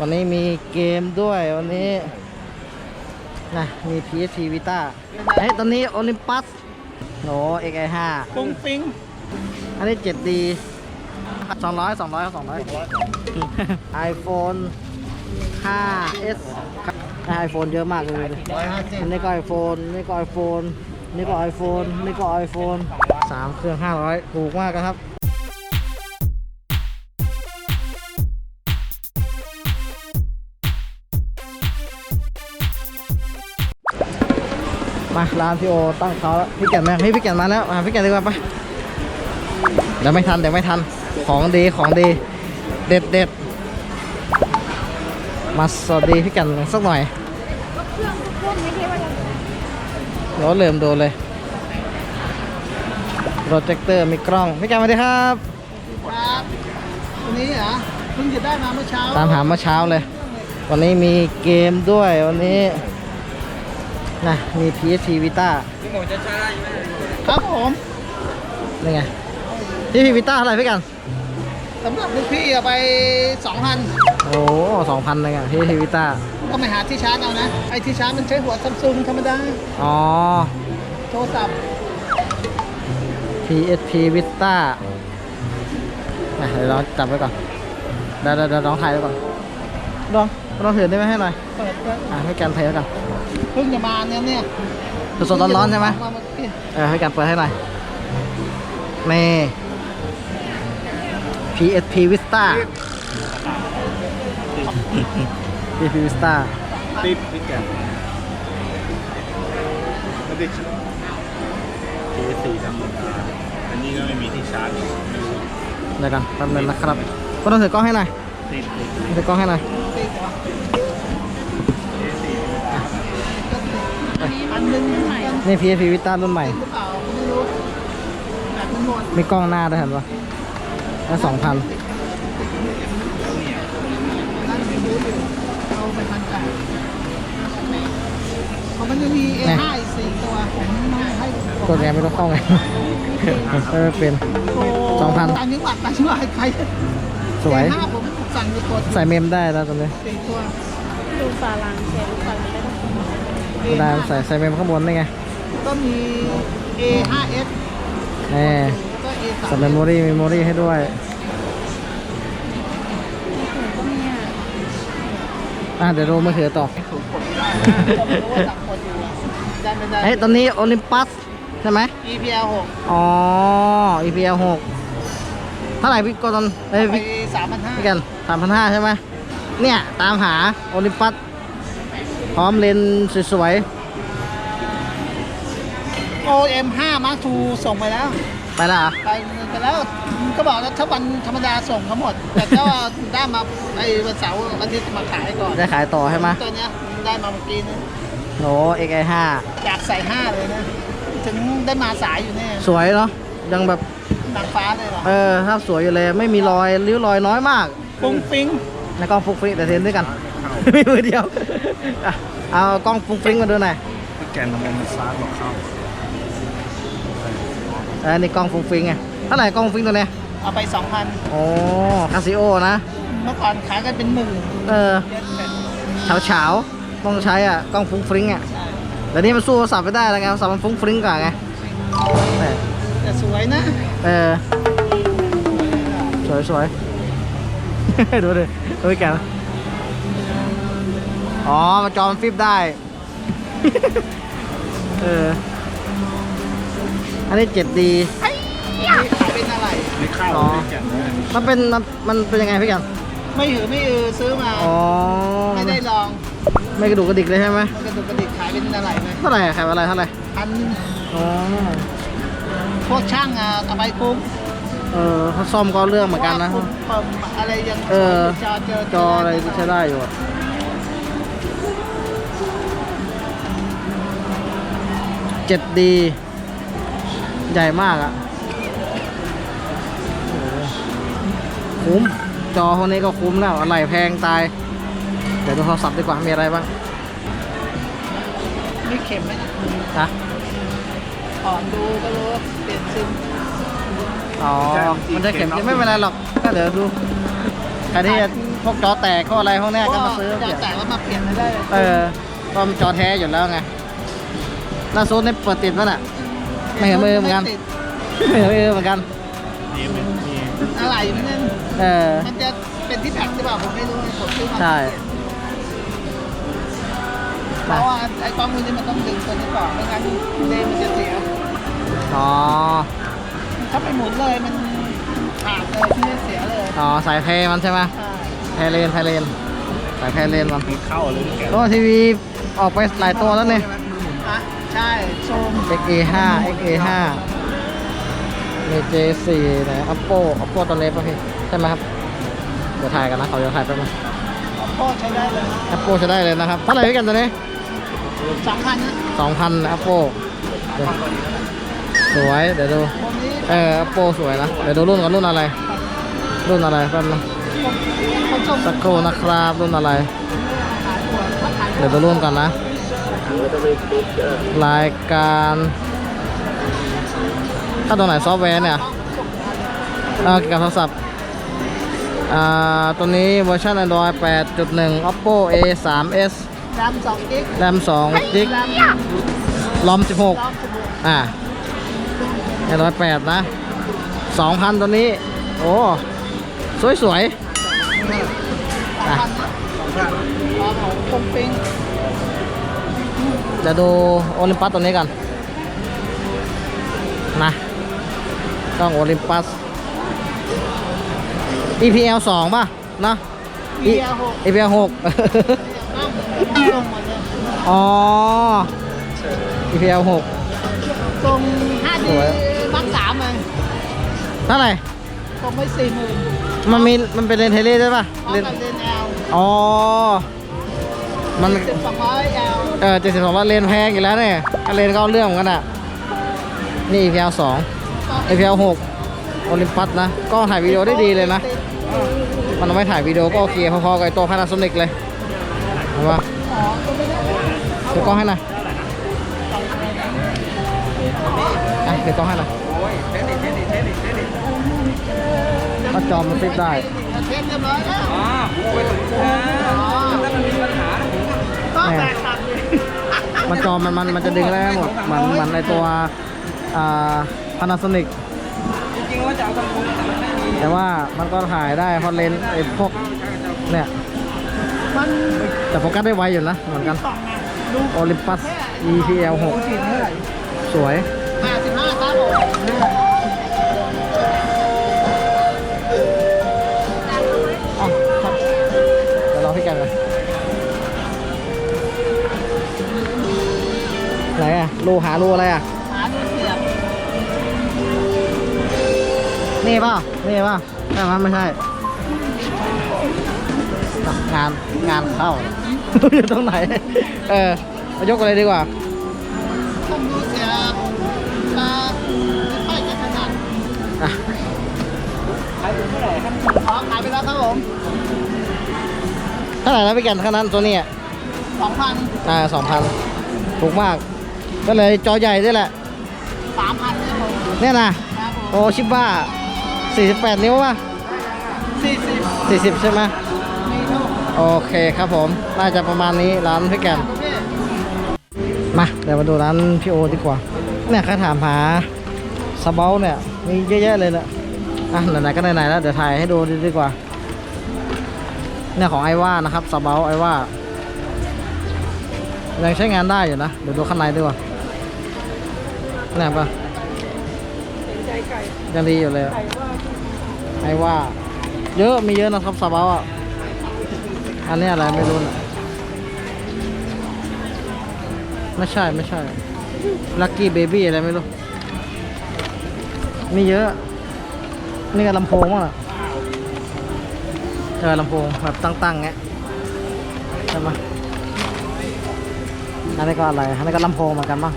วันนี้มีเกมด้วยวันนี้นะมี PSP Vita เฮ้ยตอนนี้โอลิมปัสโห XI5 ปุ้งปิ้งอันนี้ 7D 200 200 200 iPhone 5s ไอโฟนเยอะมากเลยอันนี้ก็ iPhone นี่ก็ iPhone นี่ก็ iPhone นี่ก็ iPhone สามเครื่อง 500 ถูกมากนะครับ มาร้านพี่โอตั้งเขาแล้วพี่แก่นมาพี่พี่แก่นมาแล้วมาพี่แก่นดีกว่าไปเดี๋ยวไม่ทันเดี๋ยวไม่ทันของดีของดีเด็ดเด็ดมาสวัสดีพี่แก่นสักหน่อยรถเริ่มโดนเลยโปรเจคเตอร์มีกล้องพี่แก่นสวัสดีครับครับวันนี้เหรอเพิ่งจะได้มาเมื่อเช้าตามหาเมื่อเช้าเลย วันนี้มีเกมด้วยวันนี้ นะมี PSP Vita ครับผมนี่ไง PSP Vita เท่าไหร่พี่กัน สำหรับลูกพี่เอาไป2,000โอ้สองพันเลยอะ PSP Vita ก็ไปหาที่ชาร์จเอานะ ไอ้ที่ชาร์จมันใช้หัวซัมซุงธรรมดา อ๋อ โทรศัพท์ PSP Vita อะเดี๋ยวเราจับไว้ก่อนเดี๋ยวเดี๋ยวเดี๋ยวลองถ่ายไว้ก่อนลองลองถือได้ไหมให้หน่อยเปิดก็อะให้กันถ่ายไว้ก่อน เพิ่งจะมาเนี่ยเนี่ยสดๆร้อนๆใช่ไหมเมื่อกี้เออให้กันเปิดให้หน่อยนี่ PSP Vista PSP Vista ติดพิกแกนไม่ได้ชาร์จ PS4 ธรรมดาอันนี้ก็ไม่มีที่ชาร์จไม่รู้เดี๋ยวกันแป๊บนึงนะครับก็ต้องถือกล้องให้หน่อยติดติดถือกล้องให้หน่อย ออันหนึงไหนนี่ PSP Vita รุ่นใหม่ หรือเปล่าไม่รู้แบบมันหมดมีกล้องหน้าด้วยเห็นปะแล้วสองพันนั่นไม่รู้อยู่เอาไปพันแปดเขามันจะมี A5 อีกสี่ตัวผมให้กดไงไม่ต้องเข้าไง เออเป็น สองพัน ต่างจังหวัดต่างจังหวัดใครสวยห้าผมสั่งอยู่กดใส่เมมได้แล้วตอนนี้สี่ตัว ดูฝาลังเชลูกฝาลังได้ไหม ได้ใส่ใส่เมมข้างบนได้ไง ก็มี A5S นี่ก็ A ใส่เมมโมรี่เมมโมรี่ให้ด้วย อะเดี๋ยวดูมือถือต่อ ผมรู้ว่าสั่งกดอยู่ได้ไม่ได้ เฮ้ยตอนนี้โอลิมปัสใช่ไหม EPL อ๋อ EPL 6เท่าไหร่พี่กดตอนเอ้ย6ไปพี่สามพันห้าพี่กันสามพันห้าใช่ไหมเนี่ย ตามหาโอลิมปัส พร้อมเลนส์สวยโอเอ็มห้ามาร์คทูส่งไปแล้ว ๆ ไปและเหรอไปไปแล้วก็บอกว่าถ้าวันธรรมดาส่งเขาหมด แต่ก็ได้มาไอ้วันเสาร์วันอาทิตย์มาขายก่อนได้ขายต่อใช่ไหมตัวเนี้ยได้มาเมื่อกี้นี้โห XI5 อยากใส่ห้าเลยนะ ถึงได้มาสายอยู่เนี่ยสวยเนาะยังแบบ นางฟ้าเลยเหรอเออถ้าพสวยอยู่เลย ไม่มีรอยริ้วรอยน้อยมาก ปุ้งปิ้งในกล้องฟุ้งฟริ้งแต่เทนด้วยกัน มีมือเดียวอะเอากล้องฟุ้งฟริ้งมาดูหน่อยพิกแกนทำไมมันชาร์จบอกเข้าเออนี่กล้องฟุ้งฟริ้งไงเท่าไหร่กล้องฟุ้งฟริ้งตัวเนี้ยเอาไปสองพันโอ้คาซิโอนะเมื่อก่อนขายกันเป็นหมื่นเออเย็นแต่เฉาเฉาๆต้องใช้อะกล้องฟุ้งฟริ้งอะใช่แต่นี่มันสู้โทรศัพท์ไม่ได้แล้วไงโทรศัพท์มันฟุ้งฟริ้งกว่าไงแต่แต่สวยนะเออสวยสวย ดูดิดูดิแกนะ อ๋อมันจอมันฟลิปได้ เออ อันนี้ 7D ขายเป็นอะไร ไม่เข้าอ๋อพิกแกนเลยมันเป็นมันมันเป็นยังไงพี่กันไม่หือไม่อือซื้อมา อ๋อ ไม่ได้ลอง ไม่กระดูกกระดิกเลยใช่ไหมมันกระดุกกระดิกขายเป็นอะไรไหมเท่าไหร่อะขายอะไรเท่าไหร่พันอ๋อ พวกช่างอะเอาไปคุ้มเออถ้าซ่อมก็เอาเรื่องเหมือนกันนะพราว่าปุ่มอะไรยังเออจอเจอจออะไรใช้ได้อยู่ 7D ใหญ่มากอะโอ้โหคุ้ม จอคนนี้ก็คุ้มแล้วอะไรแพงตาย เดี๋ยวดูโทรศัพท์ดีกว่า มีอะไรบ้างไม่เข็มไหมนะถอนดูก็รู้ว่าเปลี่ยนซิมอ๋อ มันจะเข็มไม่เป็นไรหรอก ก็เดี๋ยวดูใครที่จะพวกจอแตกพวกอะไรพวกเนี้ยก็มาซื้อจะเปลี่ยนแตกแล้วมาเปลี่ยนได้เลยเออก็มันจอแท้อยู่แล้วไง ล่าสุดนี่เปิดติดป่ะน่ะไม่เห็นมือเหมือนกันติดไม่เห็นมือเหมือนกันนี่มันมีอะไรอยู่นั่นเออมันจะเป็นที่แพ็คหรือเปล่าผมไม่รู้ผมซื้อมาใช่เพราะว่าไอ้กล้องมือนี่มันต้องดึงตัวนี้ก่อนไม่งั้นเลนมันจะเสียอ๋อถ้าไปหมุนเลยมันขาดเลยที่เสียเลยอ๋อสายเพมันใช่ไหมใช่ไพเลนไพเลนสายไพเลนมันมีเข้าเลยแกโอ้ทีวีออกไปหลายตัวแล้วเนี่ยอะ ใช่โชม XA5 XA5 มี J4 ไหน Oppo Oppo ตัวเล็กป่ะพี่ ใช่ไหมครับ เดี๋ยวถ่ายกันนะเขาเดี๋ยวถ่ายแป๊บนึงพ่อใช้ได้เลย Oppo จะได้เลยนะครับ เท่าไหร่พี่กันตัวนี้สองพันนะ2,000 Oppo เดี๋ยวสวย เดี๋ยวดูผมนี้เออ Oppo สวยนะ เดี๋ยวดูรุ่นก่อนรุ่นอะไร รุ่นอะไรแป๊บนึงคนชมสักครู่นะครับรุ่นอะไรขายตัวถ้าขายเดี๋ยวดูรุ่นก่อนนะ รายการถ้าตัวไหนซอฟต์แวร์เนี่ยเออเกี่ยวกับโทรศัพท์อ่าตัวนี้เวอร์ชัน Android 8.1 Oppo A 3 s ดำสองกิ๊ก RAM 2 g b ดำ ROM 16รอบสมุดอ่า Android 8 นะ 2,000 ตัวนี้ โอ้ สวยสวยสองพันนะอ๋อของคงปิงๆ เดี๋ยวดูโอลิมปัสตัวนี้กันนะต้องโอลิมปัส EPL 2 ป่ะนะเบียร์หก EPL 6ต้องลงหมดเลยอ๋อ EPL 6ส่งห้าสดีวยมักสามเลยเท่าไหร่ส่งไปสี่หมื่นมันมีมันเป็นเลนเทเล่ด้วยป่ะพร้อมเลนกับเลนแอลอ๋อ มันสิบสองร้อยแอลเออเจ็ดสิบสองเลนแพงอยู่แล้วเนี่ยถ้าเลนก็เอาเรื่องเหมือนกันอะ นี่ EPL สอง EPL หกโอลิมปัสนะกล้องถ่ายวิดีโอได้ดีเลยนะ มันเอาไม่ถ่ายวิดีโอก็โอเคพอๆกับไอ้ตัว Panasonic เลยเห็นปะเดี๋ยวกล้องให้หน่อยอะเดี๋ยวกล้องให้หน่อยถ้าจอมันฟิตได้เทสเรียบร้อยแล้ว อ๋อก็แตกต่างเล ยมันจอมันมันมันจะดึงได้หมดเหมือนเหมือนในตัวอ่า Panasonic แต่ว่ามันก็ถ่ายได้เพราะเลนส์ไอ้พวกเนี่ยมันแต่โฟกัสได้ไวอยู่นะเหมือนกันสองไงดู Olympus EPL 6สวยห้าสิบห้าครับผม ไหนอะรูหารูอะไรอะหาดูเสียบนี่เปล่านี่เปล่าใช่ไหมไม่ใช่ งานงานเข้า อยู่ตรงไหน เออมายกกันเลยดีกว่าต้องดูเสียบอ่าไม่ค่อยจะถนัดอะขายถึงเท่าไหร่ครับขอขายไปแล้วครับผมเท่าไหร่แล้วพี่กันเท่านั้นตัวนี้อะสองพันอ่าสองพันถูกมาก ก็เลยจอใหญ่ด้วยแหละสามพันครับผมเนี่ยนะครับผมโอชิบ้า48 นิ้วป่ะสี่สิบ40 ใช่ไหมมีเท่าโอเคครับผม น่าจะประมาณนี้ร้านพี่แกนคุณพี่มาเดี๋ยวมาดูร้านพี่โอดีกว่า เนี่ยใครถามหาสเบลเนี่ยมีเยอะแยะเลยแหละอะไหนๆก็ไหนๆแล้วเดี๋ยวถ่ายให้ดูดีกว่า เนี่ยของไอว่านะครับสเบลไอว่า ยังใช้งานได้อยู่นะ เดี๋ยวดูข้างในดีกว่าเนี่ยปะยังดีอยู่เลยอะไอว่า เยอะมีเยอะนะครับสเบลอะ อันนี้อะไรไม่รู้นะไม่ใช่ไม่ใช่ ลั c กี้เบบี้อะไรไม่รู้ มีเยอะ นี่ก็ลำโพงว่ะเออลำโพงแบบตั้งๆเงี้ยใช่ไหมอันนี้ก็อะไร อันนี้ก็ลำโพงเหมือนกันมั้ง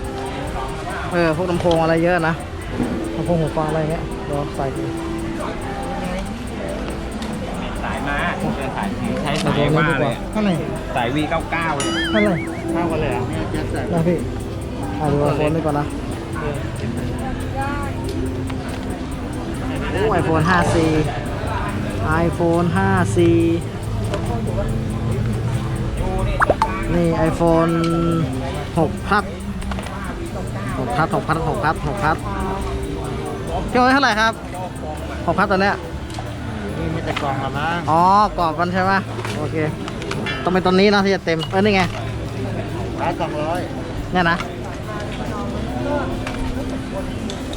เออพวกลำโพงอะไรเยอะนะลำโพงหูฟังอะไรเงี้ยเดี๋ยวใส่ดูสายมาเดินสายใช้ใส่สายตัวนี้ว่าดีกเลว่ายเท่าไหร่สาย V99 เลยเท่าไหร่เท่ากันเลยอะนะพี่อ่าดูไอโฟนดีกว่านะโอ้ไอโฟน 5C iPhone 5C นี่ iPhone 6 พัด6พัด6พัด6พัด6พัดพี่โอ้ยเท่าไหร่ครับ6พัดตัวเนี้ยนี่มีแต่กล่องละมั้งอ๋อกรอบมันใช่ไหมโอเคต้องเป็นตัวนี้นะที่จะเต็มเออนี่ไงร้านสองร้อยเนี่ยนะ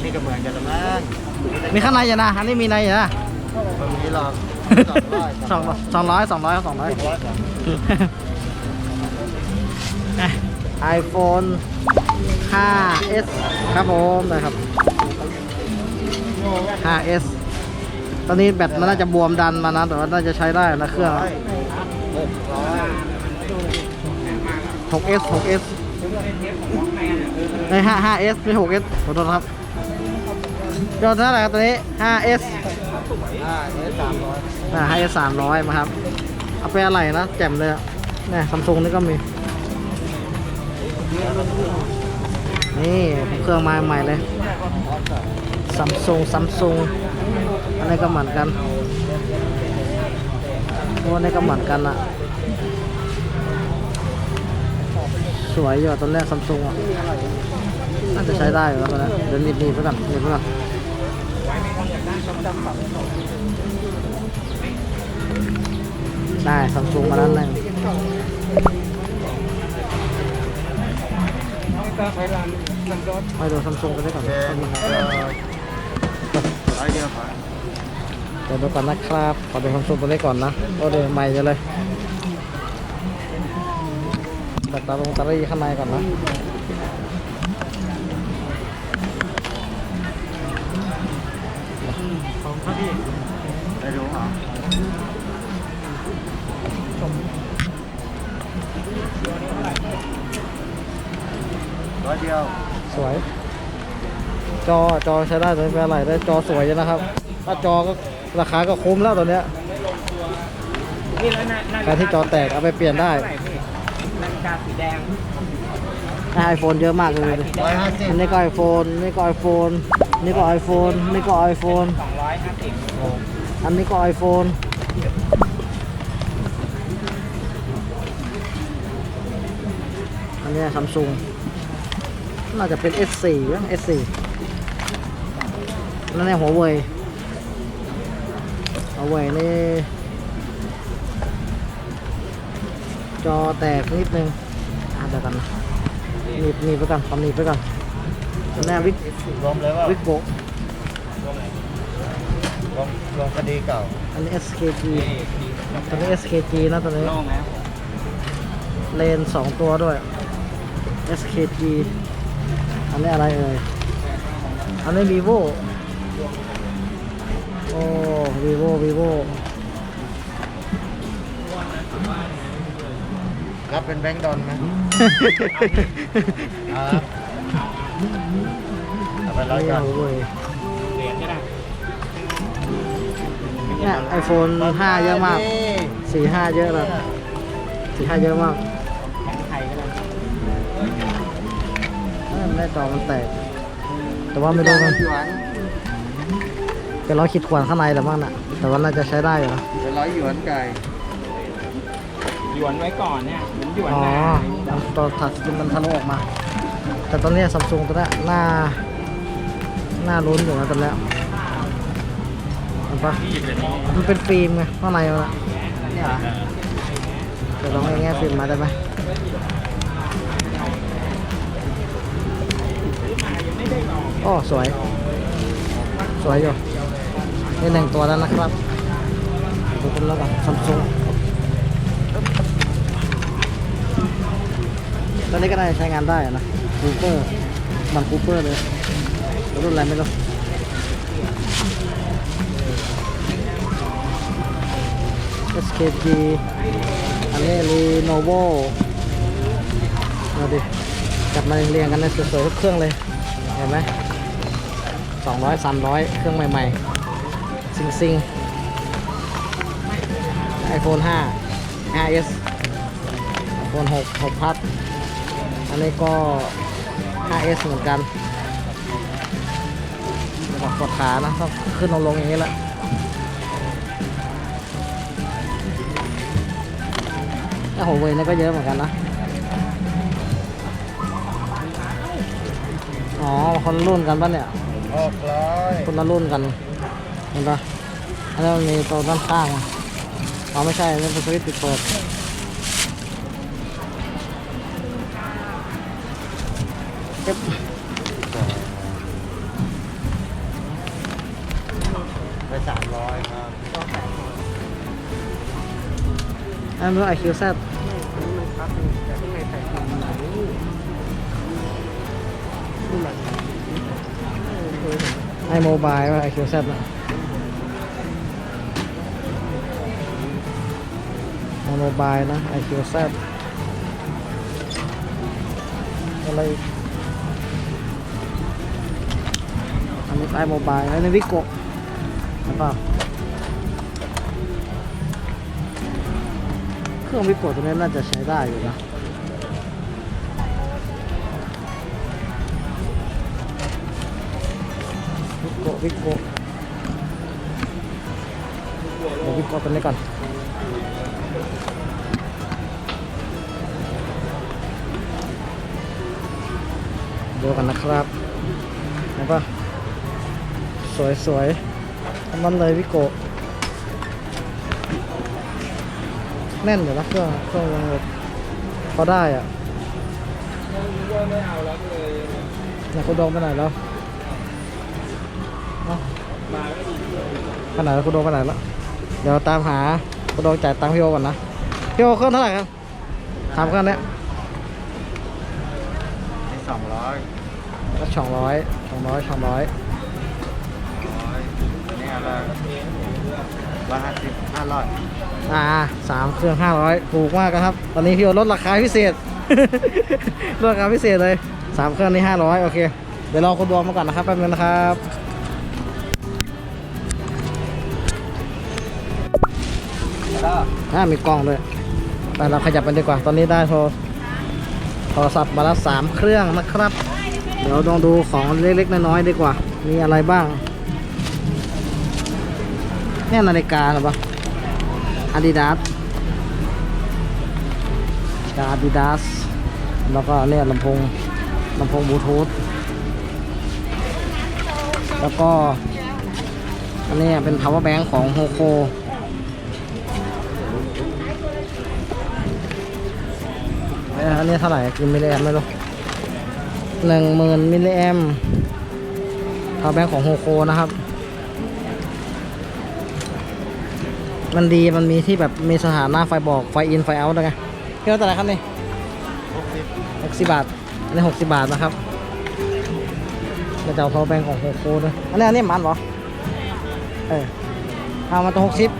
นี่ก็เหมือนกันละมั้งมีข้างในอยู่นะอันนี้มีในอยู่นะตรงนี้หรอกสองร้อยสองสองร้อยสองร้อยสองร้อยร้อยสองไอโฟน 5s ครับผมนะครับ 5s ตอนนี้แบตมันน่าจะบวมดันมานะแต่ว่าน่าจะใช้ได้นะเครื่อง 6s 6s ใน5 5s ไม่ 6s ขอโทษครับยอดเท่าไหร่ครับตัวนี้ 5s อ่าเนี่ยสามร้อยอ่า 5s 300มาครับ เอาไปอะไรนะ แจ่มเลยอะเนี่ยซัมซุงนี่ก็มี นี่เครื่องมาใหม่เลยซัมซุงซัมซุงอันนี้ก็เหมือนกันโอ้อันนี้ก็เหมือนกันอะสวยอยู่ตัวแรกซัมซุงอะน่าจะใช้ได้อยู่แล้วตัวนี้เดี๋ยวหนีบหนีบไปก่อนหนีบไปก่อนได้ซัมซุงมาแล้วหนึ่ง ไปดูซัมซุงกันได้ก่อนแพงร้อยเดียวพอเดี๋ยวดูก่อนนะครับขอดูซัมซุงตัวนี้ก่อนนะ โอ้เดี๋ยวใหม่จะเลยแบตตาลงตารี่ข้างในก่อนนะของครับพี่ไม่รู้ ยเดียว สวย จอจอใช้ได้ตัวนี้เป็นอะไรได้จอสวยอยู่นะครับ ถ้าจอก็ราคาก็คุ้มแล้วตัวเนี้ยใครที่จอแตกเอาไปเปลี่ยนได้นาฬิกาสีแดงไอโฟนเยอะมากเลยร้อยห้าสิบอันนี้ก็ไอโฟนนี่ก็ไอโฟนนี่ก็ไอโฟนนี่ก็ไอโฟน สองร้อยห้าสิบอันนี้ก็ไอโฟน อันนี้ซัมซุง น่าจะเป็น S4 มั้ง S4 นั่นในหัวเว่ยหัวเว่ยนี่จอแตกนิดนึงอะเดี๋ยวกันนะหนีบหนีบไปก่อนทำหนีบไปก่อนอันนี้วิกรวมเลยว่าวิกโบรวมรวมคดีเก่า อันนี้ SKG ตัวนี้ SKG นะตัวนี้โล่งแล้วเลนสองตัวด้วย SKG อั นนี้อะไรเอ่ย อันนี้ vivo โอ้ vivo vivo รับเป็นแบงค์ดอนไหมอ่าเอาไปร้อยนี่กันหัวเว่ยเหรียญก็ได้เนี่ยไอโฟน5เยอะมาก4 5เยอะแบบ4 5เยอะมาก เอ้ยไม่ได้จอมันแตก แต่ว่าไม่รู้มันหยวนเป็นร้อยขีดข่วนข้างในแต่บ้างน่ะ แต่ว่าน่าจะใช้ได้อยู่นะ เป็นร้อยหยวนไก่หยวนไว้ก่อนเนี่ยเหมือนหยวนอ๋อหน้าตัวถัดสกินมันทะลุออกมา แต่ตอนนี้ซัมซุงตัวนี้หน้า หน้าลุ้นอยู่นะตอนนี้เห็นปะมันเป็นฟิล์มไงข้างในมันอะเนี่ยเหรอเดี๋ยวลองให้แง่ฟิล์มมาได้ไหม โอ้สวย สวยอยู่นี่หนึ่งตัวแล้วนะครับดูกันแล้วกันซัมซุงตอนนี้ก็ได้ใช้งานได้นะคูเปอร์บันคูเปอร์เลยรุ่นอะไรไม่รู้ SKG อันนี้ Lenovo เอาดิจัดมาเรียงกันเลยสวยๆทุกเครื่องเลย เห็นไหม 200 300 เครื่องใหม่ๆ ซิงซิง iPhone 5 5s iPhone 6 6พัดอันนี้ก็ 5s เหมือนกันกดขานะต้องขึ้นลงลงอย่างนี้แหละแต่หัวเว่ยนี่ก็เยอะเหมือนกันนะ อ๋อ คนรุ่นกันปะเนี่ย หกร้อยคนละรุ่นกันเห็นปะอันนี้มันมีตัวด้านข้างอะอ๋อไม่ใช่นี่เป็นสวิตช์ปิดเปิดเก็บไปสามร้อยครับอันนี้ไอคิวแซด ไอโมบายว่าไอคิวแซดนะไอโมบายนะไอคิวแซดอะไรอันนี้ไอโมบายไอันนี้วิโกะใช่ปะเครื่องวิโกะตัวนี้น่าจะใช้ได้อยู่นะ วิโกะวิโกะเดี๋ยววิโกะตัวนี้ก่อนดูกันนะครับเห็นปะสวยๆทั้งนั้นเลยวิโกแน่นอยู่นะเครื่องเครื่องยังแบบพอได้อะอยากคุณโดงไปไหนแล้ว ไปไหนแล้วคุณโดงไปไหนแล้วเดี๋ยวตามหาคุณโดงจ่ายตังค์พี่โอก่อนนะพี่โอเครื่องเท่าไหร่ครับถามเครื่องเนี้ยสองร้อยก็สองร้อยสองร้อยสองร้อยร้อยนี่อะไรร้อยห้าสิบห้าร้อยอ่าสามเครื่องห้าร้อยถูกมากนะครับ ตอนนี้พี่โอลดราคาพิเศษลดราคาพิเศษเลยสามเครื่องนี้ห้าร้อยโอเค เดี๋ยวรอคุณดวงมาก่อนนะครับแป๊บนึงนะครับ อ่ามีกล้องด้วยไปเราขยับกันดีกว่า ตอนนี้ได้โทรโทรศัพท์มาล้วสามเครื่องนะครับ เดี๋ยวลองดูของเล็กๆน้อยๆดีกว่า มีอะไรบ้างเนี่ยนาฬิกาหรือเปล่าอาดิดาสอาดิดาสแล้วก็เนี่ยลำโพงลำโพงบลูทูธแล้วก็อันนี้เป็น power bank ของโฮโค อันนี้เท่าไหร่กินมิลลิแอมไม่รู้หนึ่งหมื่นมิลลิแอม power bank ของโฮโคนะครับ มันดีมันมีที่แบบมีสถานะไฟบอกไฟอินไฟเอาท์ด้วยไงพี่ว่าแต่ไหนครับนี่หกสิบหกสิบบาท อันนี้หกสิบบาทนะครับเราจะเอา power bank ของโฮโคด้วยอันนี้อันนี้มันเหรอ เออเอามาตัวหกสิบ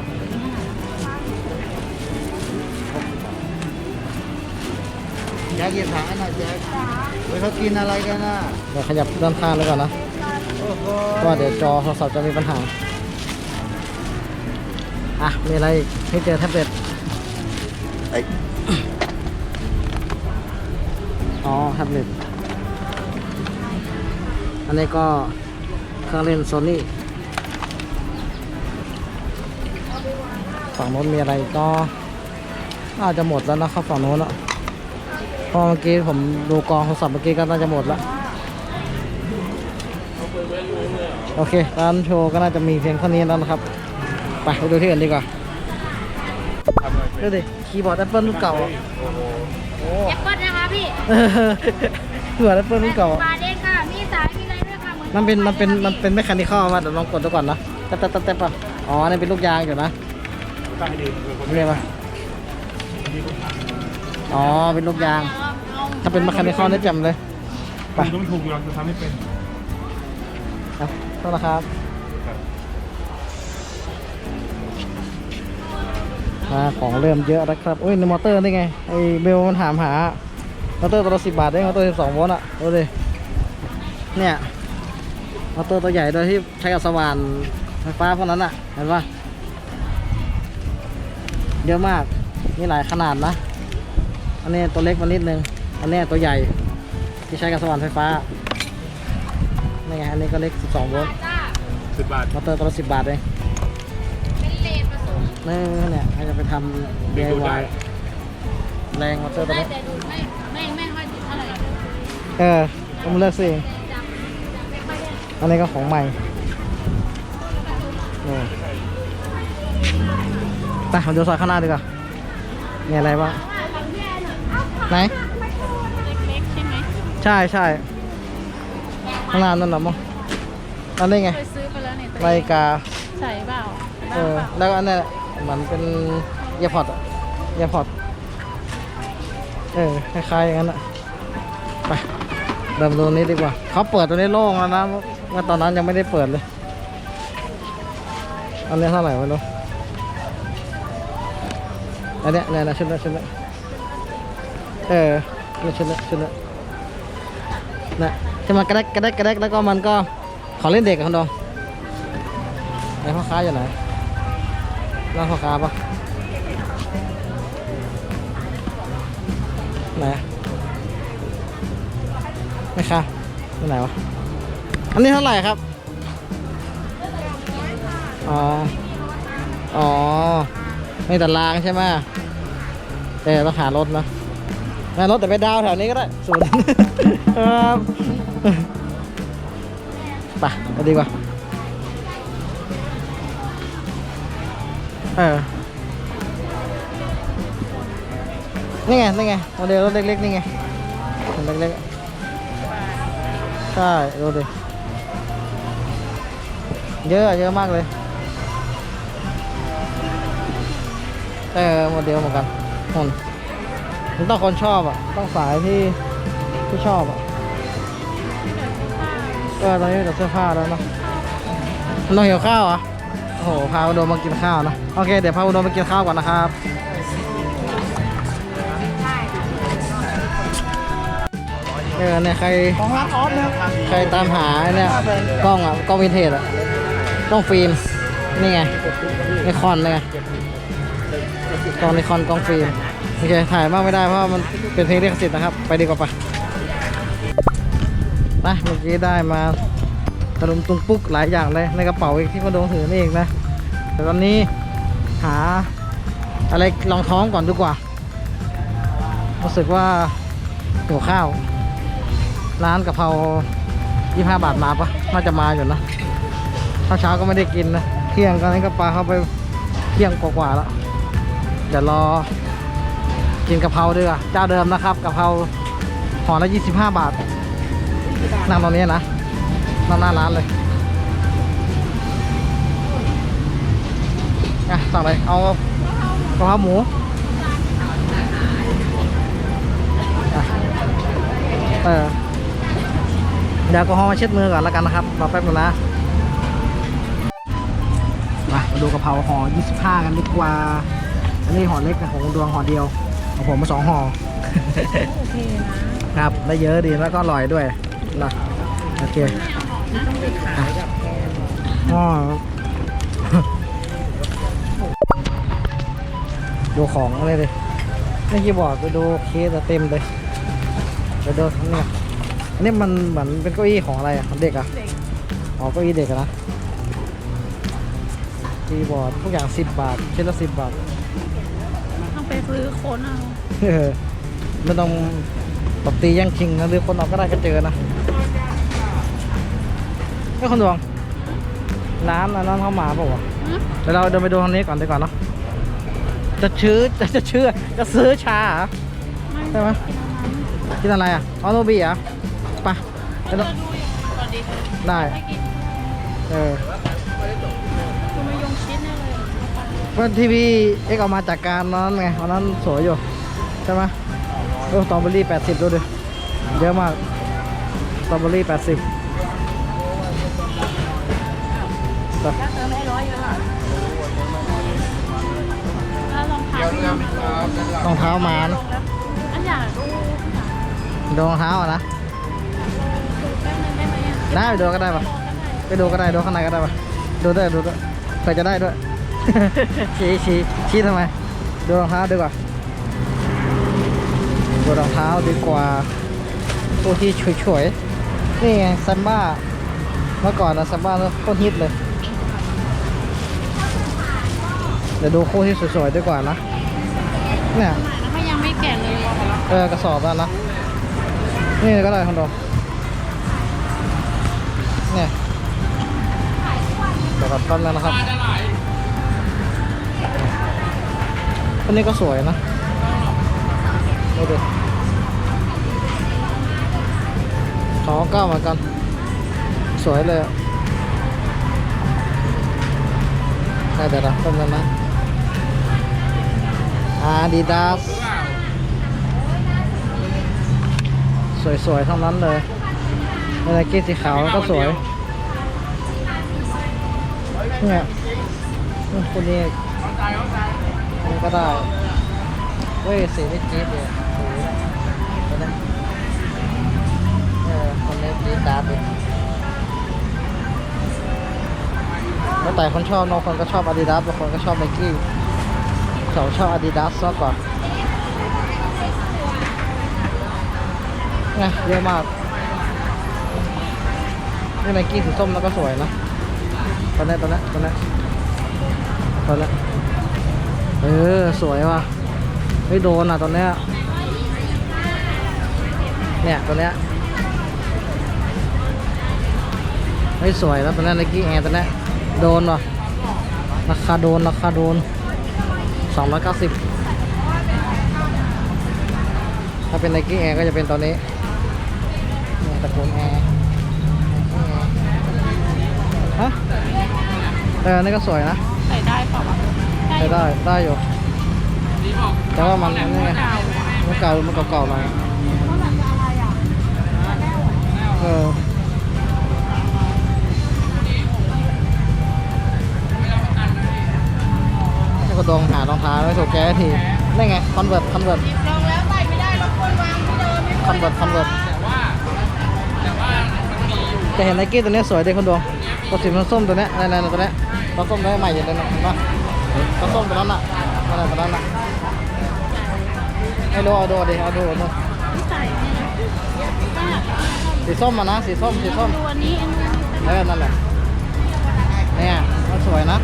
จ็คยินถังหน่อยแจ็คเฮ้ยเขากินอะไรกันน่ะเดี๋ยวขยับด้านข้างเลยก่อนนะโอ้โหเพราะว่าเดี๋ยวจอโทรศัพท์จะมีปัญหา อะ มีอะไรอีกให้เจอแท็บเล็ตเอ้ยอ๋อแท็บเล็ตอันนี้ก็เครื่องเล่นโซนี่ฝั่งโน้นมีอะไรก็น่าจะหมดแล้วนะครับฝั่งโน้นอะเพอเมื่อกี้ผมดูกองโทรศัพท์เมื่อกี้ก็น่าจะหมดแล้วโอเคร้านโชว์ก็น่าจะมีเพียงเท่านี้แล้วนะครับ ไปไปดูที่อื่นดีกว่าทำไมดูดิคีย์บอร์ดแอปเปิลรุ่นเก่าอะโอ้โหแอปเปิลนะคะพี่คีย์บอร์ดแอปเปิลรุ่นเก่าอะบาเด้ค่ะ มีสาย มีอะไรด้วยค่ะหอมันเป็นมันเป็นค่ะมันเป็นแมคคานิคอลมาเดี๋ยวลองกดดูก่อนนะแต๊บแต๊บแต๊บแต๊บป่ะอ๋ออันนี่เป็นลูกยางอยู่นะตั้งให้ดีคือคนเรียกว่า อ๋อ เป็นลูกยาง ถ้าเป็นแมคคานิคอลนี่แจ่มเลย ไปคุณต้องถูกอยู่แล้วจะทำให้เป็นครับโทษนะครับอ่าของเริ่มเยอะแล้วครับอุ้ยในมอเตอร์นี่ไง ไอเบลมันถามหา มอเตอร์ตัวละสิบบาทได้ มอเตอร์สิบสองโวลต์อะดูดิ เนี่ย มอเตอร์ตัวใหญ่โดยที่ใช้กับสว่านไฟฟ้าพวกนั้นอะ เห็นปะเยอะมาก มีหลายขนาดนะอั นนี้ตัวเล็กมานิดนึง อันนี้ตัวใหญ่ที่ใช้กับสว่านไฟฟ้า นี่ไง อันนี้ก็เล็ก 12โวลต์จ้าสิบบาทมอเตอร์ตัวละ10บาทเองเป็นเลนผสมนี่เนี่ยใครจะไปทำ DIY แรงมอเตอร์ตัวได้นี้แต่ดูไม่ไม่ไม่ค่อยติดเท่าไหร่เออผมเลือกซื้อเองจับจับไม่ค่อยได้อันนี้ก็ของใหม่นี่ไปมาดูซอยข้างหน้าดีกว่า มีอะไรบ้าง ไหน เล็กๆใช่ไหมใช่ใช่ข้างหน้านั่นเหรอมั้งอันนี้ไงเคยซื้อไปแล้วเนี่ยตัวนาเอฬิงกา ใส่เปล่าเออ แล้วก็อันนี้เหมือนเป็นเยียพอดเยียพอดเออ คล้ายๆอย่างนั้นอะไปเดินดูนี้ดีกว่า เขาเปิดตัวนี้โล่งแล้วนะเมื่อตอนนั้นยังไม่ได้เปิดเลย อันนี้เท่าไหร่ไม่รู้อันเนี้ยเนี่ยนะชุดละชุดละ เออนี่ชุดละชุดละนะที่มันกระแดกกระแดกกระแดกแล้วก็มันก็ขอเล่นเด็กอะคุณดองไหนพ่อค้าอยู่ไหนร้านพ่อค้าปะไหนไม่ค่ะที่ไหนวะอันนี้เท่าไหร่ครับอ๋ออ๋อไม่แต่รางใช่ไหมเออต้องหารถนะ หารถแต่ไปดาวแถวนี้ก็ได้สูตรครับไปไปดีกว่าเออนี่ไงนี่ไงโมเดลรถเล็กๆนี่ไงรถเล็กๆอะใช่ดูดิเยอะอะเยอะมากเลยเออโมเดลเหมือนกันคน มันต้องคนชอบอะ ต้องสายที่ที่ชอบอะเออตอนนี้แต่เสื้อผ้าแล้วเนอะมันต้องหิวข้าวอะโอ้โหพาอุดมมากินข้าวนะโอเคเดี๋ยวพาอุดมมากินข้าวก่อนนะครับเออเนี่ยใครของร้านออฟนะใครตามหาเนี่ยกล้องอะกล้องวินเทจอะกล้องฟิล์มนี่ไงไอคอนเลยไงกล้องไอคอนกล้องฟิล์ม โอเคถ่ายมากไม่ได้เพราะมันเป็นเพลงลิขสิทธิ์นะครับ ไปดีกว่าปะไปเมื่อกี้ได้มาตะลุมตุงปุ๊กหลายอย่างเลยในกระเป๋าอีกที่มาโดงถือนี่เองนะแต่ตอนนี้หาอะไรรองท้องก่อนดีกว่า รู้สึกว่าหิวข้าว ร้านกะเพรา25 บาทมาปะน่าจะมาอยู่นะข้าวเช้าก็ไม่ได้กินนะ เที่ยงตอนนี้ก็ปลาเข้าไปเที่ยงกว่าๆแล้วเดี๋ยวรอ กินกะเพราดีกว่าเจ้าเดิมนะครับกะเพราห่อละ25 บาท นั่งตรงนี้นะนั่งหน้าร้านเลยอะสั่งเลยเอากะเพราหมูเออเดี๋ยวแอลกอฮอล์มาเช็ดมือก่อนแล้วกันนะครับรอแป๊บนึงนะมาดูกะเพราห่อ25 กันดีกว่า อันนี้ห่อเล็กนะของดวงห่อเดียว ของผมมาสองห่อโอเคนะครับ ได้เยอะดีแล้วก็อร่อยด้วยนะโอเคอะอ๋อดูของอะไรเลยนี่คีย์บอร์ดไปดูเคสอะเต็มเลยไปดูเนี่ยอันนี้มันเหมือนเป็นเก้าอี้ของอะไรอะของเด็กอะอ๋อเก้าอี้เด็กอะนะคีย์บอร์ดทุกอย่าง10บาทชิ้นละ10บาทต้อง ไปซื้อโคนเอาเออไม่ต้องตบตีแย่งชิงนะหรือคนออกก็ได้ก็เจอนะไม่คนดวงร้านอันนั้นเข้ามาเปล่าวะหืมเดี๋ยวเราเดินไปดูทางนี้ก่อนดีกว่าเนาะจะชื้อจะจะเชื่อจะซื้อชาเหรอใช่ไหมกินอะไรอะออโนบีเหรอะไปไปดูเราดูอยู่ก่อนดีได้ไม่กินเออ เพื่อนทีวีเอ็กออกมาจากการนั้นไงวันนั้นสวยอยู่ ใช่ไหมโอ้สตรอเบอรี่แปดสิบดูดิ เยอะมากสตรอเบอรี่แปดสิบถ้าเติมให้ร้อยเยอะอะแล้วรองเท้าที่ยังไม่ลงรองเท้ามานะแล้วอันอยากดูอยากดูรองเท้าอะนะดูแป๊บนึงได้ไหมอะได้ไปดูก็ได้ปะรอกันหน่อยไปดูก็ได้ ดูข้างในก็ได้ปะดูด้วยดูด้วยเผื่อจะได้ด้วย ชี้ชี้ชี้ทำไม ดูรองเท้าดีกว่า ดูรองเท้าดีกว่าตัวที่ฉวยๆ นี่ไงซัมบ้า เมื่อก่อนนะซัมบ้าโคตรฮิตเลย เดี๋ยวดูคู่ที่สวยๆดีกว่านะ เนี่ยแล้วก็ยังไม่แก่เลยเออกระสอบแล้วนะ นี่ก็ได้คอนโดเนี่ยเดี๋ยวก่อนแป๊บนึงนะครับ อันนี้ก็สวยนะดูดิสองเก้าเหมือนกัน สวยเลยอะได้เดี๋ยวนะแป๊บนึงนะอาดิดาสสวยๆทั้งนั้นเลยอะไรกี้สีขาวก็สวยเนี่ยนี่คนนี้อันนี้ ก็ได้ เว้ยสีนี่จี๊ดเลยสีนะตัวนี้เออคนนี้จี๊ดดาดเลยแล้วแต่คนชอบบางคนก็ชอบอาดิดาสบางคนก็ชอบไนกี้เขาชอบอาดิดาสมากกว่าไงเยอะมากนี่ไนกี้สีส้มแล้วก็สวยนะตอนนี้ตอนนี้ตอนนี้ตอนนี้ เออ สวยว่ะไม่โดนอะตอนเนี้ยเนี่ยตัวเนี้ยไม่สวยแล้วตอนนี้ไนกี้แอร์ตอนนี้โดนว่ะราคาโดนราคาโดนสองร้อยเก้าสิบถ้าเป็นไนกี้แอร์ก็จะเป็นตอนนี้เนี่ยตระกูลแอร์ฮะเออนี่ก็สวยนะ ใส่ได้เปล่าวะ ใช้ได้ได้อยู่ แต่ว่ามันนี่ไงเก่ามันเก่ามันเก่าๆหน่อยเพราะแบบอะไรอะเออนี่ก็ดองหารองเท้าไม่ถูกแก้ทีนี่ไงคอนเวิร์ตคอนเวิร์ตลองแล้วใส่ไม่ได้รบกวนวางที่เดิมไม่คอนเวิร์ตคอนเวิร์ตแต่เห็นไนกี้ตัวเนี้ยสวยดีคนดวงตัวสีมันส้มตัวเนี้ยนั่นๆตัวเนี้ยตัวส้มได้ใหม่อยู่เลยนะเห็นปะ ตัวส้มตัวนั้นน่ะนั่นแหละตัวนั้นน่ะให้ดูเอาดูดิเอาดูเอาดูที่ใส่เนี่ยนะก็อยากได้สีส้มอะนะสีส้มสีส้มดูอันนี้อันนี้เออนั่นแหละเนี่ยมันสวยนะ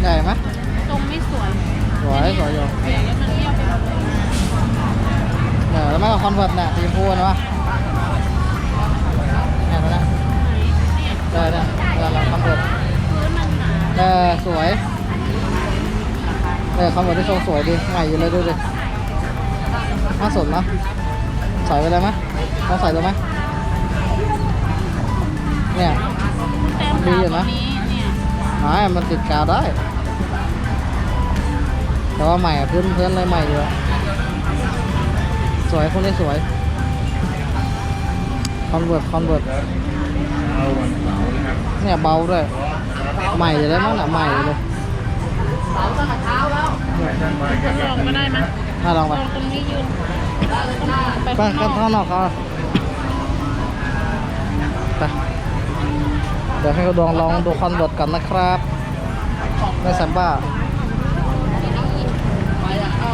ใหญ่ไหมตรงไม่สวยสวยสวยอยู่เดี๋ยวมันเรียบไปหมดเลยเนี่ยแล้วมันก็คอนเวิร์ตเนี่ยสีชมพูนะวะเนี่ยตัวเนี้ยเออเนี่ยเออเราคอนเวิร์ตพื้นมันหนาเออสวย เออคอนเวิร์ตที่ทรงสวยดีใหม่อยู่เลยดูดิน่าสนนะใส่ไปเลยไหมต้องใส่เลยไหมเนี่ยดีอยู่นะงนี้เนี่ยมันติดกาวได้ แต่ว่าใหม่อะพื้นพื้นเลยใหม่อยู่ะสวยคนนี้สวยคอนเวิร์ตคอนเวิร์ตเนี่ยเบาด้วย ใหม่อยู่แล้วมั้งนะใหม่เลย ลองก็ได้ไหมน่าลองลไปองตรงนี้ยืนไปไปข้างนข้างอกนอกเขาไปเดี๋ยวให้เขาดองลองดูคอนเวิร์ตกันนะครับในแซมบ้า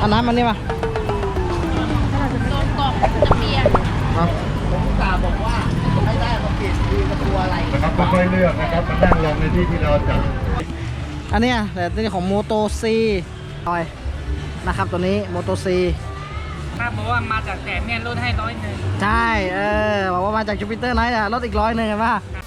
อันน้ำมันนี่มาโดนกล่องจะเปียกเอานะครับค่อยๆเลือกนะครับมานั่งลงในที่ที่เราจัดอันเนี้ยแต่นี่ของโมโตซี หน่อยนะครับตัวนี้โมโตซีครับบอกว่ามาจากแสนเนี่ยลดให้ร้อยหนึ่งใช่ เออบอกว่ามาจากจูปิเตอร์ไนท์อะลดอีกร้อยหนึ่งเห็นปะค